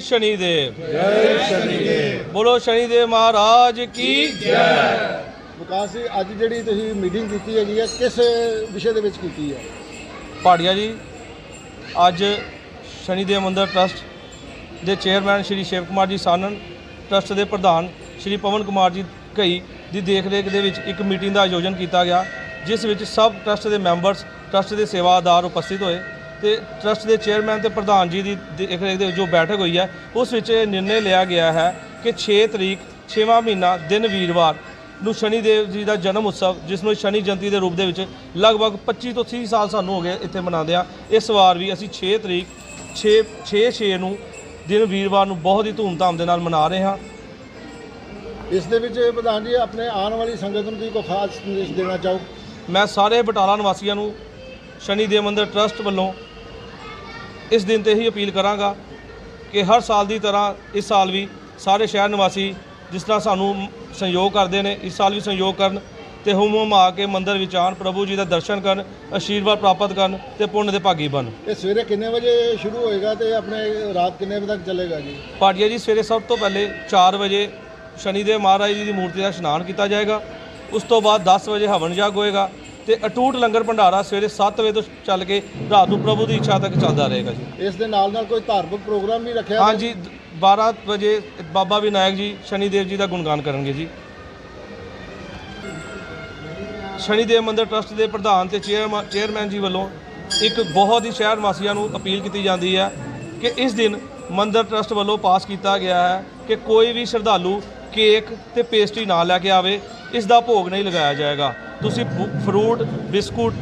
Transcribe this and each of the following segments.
ਸ਼ਨੀ ਦੇਵ ਜੈ ਸ਼ਨੀ ਦੇਵ ਬੋਲੋ ਸ਼ਨੀ ਦੇਵ ਮਹਾਰਾਜ ਕੀ ਜੈ। ਵਿਕਾਸ ਜੀ ਅੱਜ ਜਿਹੜੀ ਤੁਸੀਂ ਮੀਟਿੰਗ ਕੀਤੀ ਹੈਗੀ ਹੈ ਕਿਸ ਵਿਸ਼ੇ ਦੇ ਵਿੱਚ ਕੀਤੀ ਹੈ? ਭਾੜੀਆ ਜੀ ਅੱਜ ਸ਼ਨੀ ਦੇਵ ਮੰਦਿਰ ਟਰਸਟ ਦੇ ਚੇਅਰਮੈਨ ਸ਼੍ਰੀ ਸ਼ਿਵ ਕੁਮਾਰ ਜੀ ਸਾਨਨ ਟਰਸਟ ਦੇ ਪ੍ਰਧਾਨ ਸ਼੍ਰੀ ਪਵਨ ਕੁਮਾਰ ਜੀ ਘਈ ਦੀ ਦੇਖਰੇਖ ਦੇ ਵਿੱਚ ਇੱਕ ਮੀਟਿੰਗ ਦਾ ਆਯੋਜਨ ਕੀਤਾ ਗਿਆ ਜਿਸ ਵਿੱਚ ਸਭ ਟਰਸਟ ਦੇ ਮੈਂਬਰਸ ਟਰਸਟ ਦੇ ਸੇਵਾਦਾਰ ਉਪਸਥਿਤ ਹੋਏ। ਤੇ ਟਰਸਟ ਦੇ ਚੇਅਰਮੈਨ ਤੇ ਪ੍ਰਧਾਨ ਜੀ ਦੀ ਦੇਖਰੇਖ ਦੇ ਵਿੱਚ ਜੋ ਬੈਠਕ ਹੋਈ ਹੈ ਉਸ ਵਿੱਚ ਇਹ ਨਿਰਣੇ ਲਿਆ ਗਿਆ ਹੈ ਕਿ 6 ਤਰੀਕ 6ਵਾਂ ਮਹੀਨਾ ਦਿਨ ਵੀਰਵਾਰ ਨੂੰ ਸ਼ਨੀ ਦੇਵ ਜੀ ਦਾ ਜਨਮ ਉਤਸਵ ਜਿਸ ਨੂੰ ਸ਼ਨੀ ਜਯੰਤੀ ਦੇ ਰੂਪ ਦੇ ਵਿੱਚ ਲਗਭਗ 25 ਤੋਂ 30 ਸਾਲ ਸਾਨੂੰ ਹੋ ਗਏ ਇੱਥੇ ਮਨਾਉਂਦੇ ਆ। ਇਸ ਵਾਰ ਵੀ ਅਸੀਂ 6 ਤਰੀਕ 6 6 6 ਨੂੰ ਦਿਨ ਵੀਰਵਾਰ ਨੂੰ ਬਹੁਤ ਹੀ ਧੂਮਧਾਮ ਦੇ ਨਾਲ ਮਨਾ ਰਹੇ ਹਾਂ। ਇਸ ਦੇ ਵਿੱਚ ਪ੍ਰਧਾਨ ਜੀ ਆਪਣੇ ਆਉਣ ਵਾਲੀ ਸੰਗਤ ਨੂੰ ਕੋਈ ਖਾਸ ਸੰਦੇਸ਼ ਦੇਣਾ ਚਾਹੋ? ਮੈਂ ਸਾਰੇ ਬਟਾਲਾ ਨਿਵਾਸੀਆਂ ਨੂੰ ਸ਼ਨੀ ਦੇਵ ਮੰਦਿਰ ਟਰਸਟ ਵੱਲੋਂ ਇਸ ਦਿਨ ਤੇ ਹੀ ਅਪੀਲ ਕਰਾਂਗਾ ਕਿ ਹਰ ਸਾਲ ਦੀ ਤਰ੍ਹਾਂ ਇਸ ਸਾਲ ਵੀ ਸਾਰੇ ਸ਼ਹਿਰ ਨਿਵਾਸੀ ਜਿਸ ਤਰ੍ਹਾਂ ਸਾਨੂੰ ਸਹਿਯੋਗ ਕਰਦੇ ਨੇ ਇਸ ਸਾਲ ਵੀ ਸਹਿਯੋਗ ਕਰਨ ਤੇ ਹੁਮ ਹੁਮ ਆ ਕੇ ਮੰਦਿਰ ਵਿੱਚ ਆਉਣ ਪ੍ਰਭੂ ਜੀ ਦਾ ਦਰਸ਼ਨ ਕਰਨ ਆਸ਼ੀਰਵਾਦ ਪ੍ਰਾਪਤ ਕਰਨ ਤੇ ਪੁੰਨ ਦੇ ਭਾਗੀ ਬਣ ਇਹ ਸਵੇਰੇ ਕਿੰਨੇ ਵਜੇ ਸ਼ੁਰੂ ਹੋਏਗਾ ਤੇ ਆਪਣੇ ਰਾਤ ਕਿੰਨੇ ਵਜੇ ਤੱਕ ਚੱਲੇਗਾ ਜੀ? ਭਾਟੀਆ ਜੀ ਸਵੇਰੇ ਸਭ ਤੋਂ ਪਹਿਲੇ 4 ਵਜੇ ਸ਼ਨੀਦੇਵ ਮਹਾਰਾਜ ਜੀ ਦੀ ਮੂਰਤੀ ਦਾ ਇਸ਼ਨਾਨ ਕੀਤਾ ਜਾਏਗਾ ਉਸ ਤੋਂ ਬਾਅਦ 10 ਵਜੇ ਹਵਨ ਜਗ ਹੋਏਗਾ ਤੇ ਅਟੂਟ ਲੰਗਰ ਭੰਡਾਰਾ ਸਵੇਰੇ 7 ਵਜੇ ਤੋਂ ਚੱਲ ਕੇ ਰਾਤ ਨੂੰ ਪ੍ਰਭੂ ਦੀ ਇੱਛਾ ਤੱਕ ਚੱਲਦਾ ਰਹੇਗਾ ਜੀ। ਇਸ ਦੇ ਨਾਲ ਨਾਲ ਕੋਈ ਧਾਰਮਿਕ ਪ੍ਰੋਗਰਾਮ ਵੀ ਰੱਖਿਆ ਹਾਂਜੀ 12 ਵਜੇ ਬਾਬਾ ਵਿਨਾਇਕ ਜੀ ਸ਼ਨੀਦੇਵ ਜੀ ਦਾ ਗੁਣਗਾਨ ਕਰਨਗੇ ਜੀ। ਸ਼ਨੀਦੇਵ ਮੰਦਿਰ ਟਰਸਟ ਦੇ ਪ੍ਰਧਾਨ ਤੇ ਚੇਅਰਮੈ- ਚੇਅਰਮੈਨ ਜੀ ਵੱਲੋਂ ਇੱਕ ਬਹੁਤ ਹੀ ਸ਼ਹਿਰ ਵਾਸੀਆਂ ਨੂੰ ਅਪੀਲ ਕੀਤੀ ਜਾਂਦੀ ਹੈ ਕਿ ਇਸ ਦਿਨ ਮੰਦਿਰ ਟਰਸਟ ਵੱਲੋਂ ਪਾਸ ਕੀਤਾ ਗਿਆ ਹੈ ਕਿ ਕੋਈ ਵੀ ਸ਼ਰਧਾਲੂ ਕੇਕ ਤੇ ਪੇਸਟਰੀ ਨਾ ਲੈ ਕੇ ਆਵੇ ਇਸ ਦਾ ਭੋਗ ਨਹੀਂ ਲਗਾਇਆ ਜਾਏਗਾ। ਤੁਸੀਂ ਫਰੂਟ ਬਿਸਕੁਟ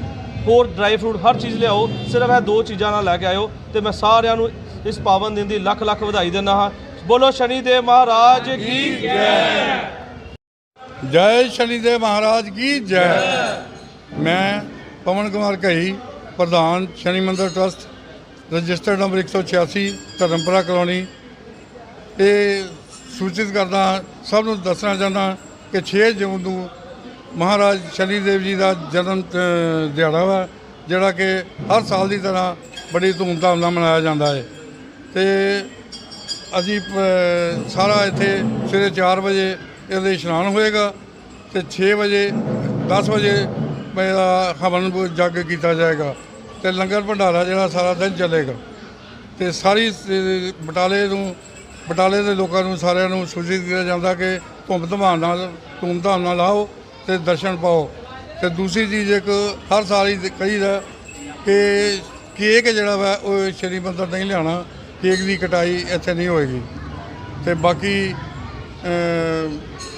ਹੋਰ ਡਰਾਈ ਫਰੂਟ ਹਰ ਚੀਜ਼ ਲਿਆਓ ਸਿਰਫ ਇਹ ਦੋ ਚੀਜ਼ਾਂ ਨਾਲ ਲੈ ਕੇ ਆਇਓ ਤੇ ਮੈਂ ਸਾਰਿਆਂ ਨੂੰ ਇਸ ਪਾਵਨ ਦਿਨ ਦੀ ਲੱਖ ਲੱਖ ਵਧਾਈ ਦਿੰਦਾ ਹਾਂ। ਬੋਲੋ ਸ਼ਨੀ ਦੇਵ ਮਹਾਰਾਜ ਕੀ ਜੈ। ਜੈ ਸ਼ਨੀਦੇਵ ਮਹਾਰਾਜ ਕੀ ਜੈ। ਮੈਂ ਪਵਨ ਕੁਮਾਰ ਘਈ ਪ੍ਰਧਾਨ ਸ਼ਨੀ ਮੰਦਰ trust registered number 186 Dharampura colony. ਇਹ ਸੂਚਿਤ ਕਰਦਾ ਸਭ ਨੂੰ ਦੱਸਣਾ ਚਾਹੁੰਦਾ ਕਿ 6 ਜੂਨ ਨੂੰ ਮਹਾਰਾਜ ਸ਼ਨੀ ਦੇਵ ਜੀ ਦਾ ਜਨਮ ਦਿਹਾੜਾ ਵਾ, ਜਿਹੜਾ ਕਿ ਹਰ ਸਾਲ ਦੀ ਤਰ੍ਹਾਂ ਬੜੀ ਧੂਮਧਾਮ ਨਾਲ ਮਨਾਇਆ ਜਾਂਦਾ ਹੈ। ਤੇ ਅਸੀਂ ਸਾਰਾ ਇੱਥੇ ਸਵੇਰੇ 4 ਵਜੇ ਇਹਦੇ ਇਸ਼ਨਾਨ ਹੋਏਗਾ ਤੇ 6 ਵਜੇ 10 ਵਜੇ ਮੇਰਾ ਹਵਨ ਭੋਜ ਕੀਤਾ ਜਾਏਗਾ ਤੇ ਲੰਗਰ ਭੰਡਾਰਾ ਜਿਹੜਾ ਸਾਰਾ ਦਿਨ ਚੱਲੇਗਾ। ਤੇ ਸਾਰੀ ਬਟਾਲੇ ਨੂੰ, ਬਟਾਲੇ ਦੇ ਲੋਕਾਂ ਨੂੰ ਸਾਰਿਆਂ ਨੂੰ ਸੂਚਿਤ ਕੀਤਾ ਜਾਂਦਾ ਕਿ ਧੁੰਮ ਧਮਾਨ ਨਾਲ, ਧੂਮਧਾਮ ਨਾਲ ਆਓ। ਤੇ ਦਰਸ਼ਨ ਪਾਓ। ਤੇ ਦੂਸਰੀ ਚੀਜ਼ ਇੱਕ ਹਰ ਸਾਲ ਹੀ ਕਹੀਦਾ ਕਿ ਕੇਕ ਜਿਹੜਾ ਵਾ ਉਹ ਸ਼੍ਰੀ ਮੰਦਰ ਨਹੀਂ ਲਿਆਉਣਾ। ਕੇਕ ਦੀ ਕਟਾਈ ਇੱਥੇ ਨਹੀਂ ਹੋਏਗੀ। ਤੇ ਬਾਕੀ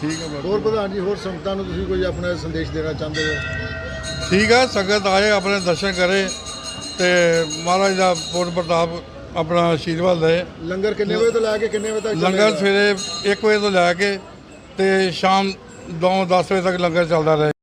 ਠੀਕ ਹੈ ਹੋਰ ਪ੍ਰਧਾਨ ਜੀ ਹੋਰ ਸੰਗਤਾਂ ਨੂੰ ਤੁਸੀਂ ਕੋਈ ਆਪਣਾ ਸੰਦੇਸ਼ ਦੇਣਾ ਚਾਹੁੰਦੇ ਹੋ? ਠੀਕ ਹੈ ਸੰਗਤ ਆਏ ਆਪਣੇ ਦਰਸ਼ਨ ਕਰੇ ਤੇ ਮਹਾਰਾਜ ਦਾ ਪੂਰਨ ਪ੍ਰਤਾਪ ਆਪਣਾ ਆਸ਼ੀਰਵਾਦ ਲਏ। ਲੰਗਰ ਕਿੰਨੇ ਵਜੇ ਤੋਂ ਲੈ ਕੇ ਕਿੰਨੇ ਵਜੇ ਤੱਕ ਲੰਗਰ? ਸਵੇਰੇ 1 ਵਜੇ ਤੋਂ ਲੈ ਕੇ ਤੇ ਸ਼ਾਮ 9-10 ਵਜੇ ਤੱਕ ਲੰਗਰ ਚੱਲਦਾ ਰਹੇ।